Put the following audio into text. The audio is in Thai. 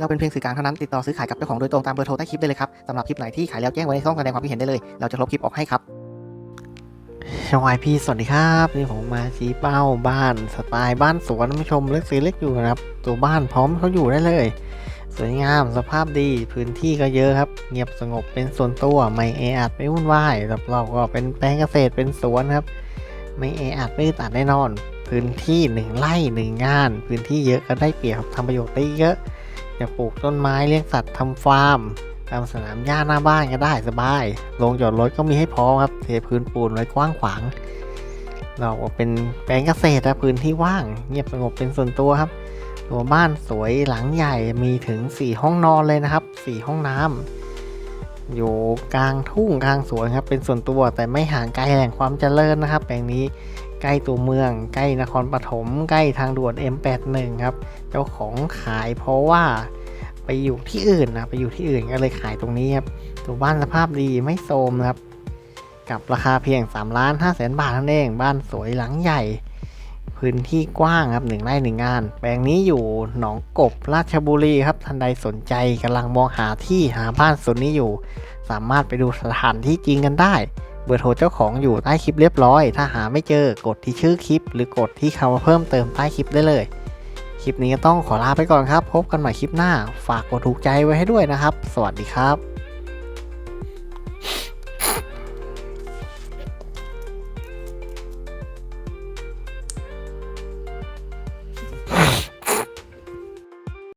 เราเป็นเพียงสื่อกลางเท่านั้นติดต่อซื้อขายกับเจ้าของโดยตรงตามเบอร์โทรใต้คลิปได้เลยครับสำหรับคลิปไหนที่ขายแล้วแจ้งไว้ในช่องแสดงความคิดเห็นได้เลย เราจะลบคลิปออกให้ครับชวายพี่สวัสดีครับนี่ผมมาชี้เป้าบ้านสไตล์บ้านสวนนผู้ชมเล็กสีเล็กอยู่นะครับ ตัวบ้านพร้อมเขาอยู่ได้เลย สวยงามสภาพดีพื้นที่ก็เยอะครับ เงียบสงบเป็นส่วนตัวไม่แออัดไม่วุ่นวายรอบๆก็เป็นแปลงเกษตรเป็นสวนครับ ไม่แออัดไม่อึดอัดแน่นอน พื้นที่หนึ่งไร่หนึ่งงาน พื้นที่เยอะก็ได้เปรียบทำประโยชน์ได้เยอะ จะปลูกต้นไม้เลี้ยงสัตว์ทำฟาร์มทำสนามหญ้าหน้าบ้านก็ได้สบายโรงจอดรถก็มีให้พร้อมครับ เทพื้นปูนไว้กว้างขวาง เราก็เป็นแปลงเกษตรนะพื้นที่ว่าง เงียบสงบเป็นส่วนตัวครับ ตัวบ้านสวยหลังใหญ่มีถึง 4 ห้องนอนเลยนะครับ 4 ห้องน้ำอยู่กลางทุ่งกลางสวนครับ เป็นส่วนตัวแต่ไม่ห่างไกลแหล่งความเจริญนะครับ แปลงนี้ ใกล้ตัวเมือง ใกล้นครปฐมใกล้ทางด่วน M81 ครับ เจ้าของขายเพราะว่าไปอยู่ที่อื่นนะไปอยู่ที่อื่นก็เลยขายตรงนี้ครับตัวบ้านสภาพดีไม่โทรมครับ กับราคาเพียง3ล้าน5แสนบาทนั่นเอง บ้านสวยหลังใหญ่ พื้นที่กว้างครับหนึ่งไร่หนึ่งงาน แปลงนี้อยู่หนองกบราชบุรีครับท่านใดสนใจกำลังมองหาที่หาบ้านส่วนนี้อยู่ สามารถไปดูสถานที่จริงกันได้ บอร์โทรเจ้าของอยู่ใต้คลิปเรียบร้อย ถ้าหาไม่เจอกดที่ชื่อคลิป หรือกดที่คำว่าเพิ่มเติมใต้คลิปได้เลย คลิปนี้ก็ต้องขอลาไปก่อนครับ พบกันใหม่คลิปหน้า ฝากกดถูกใจไว้ให้ด้วยนะครับ สวัสดีครับ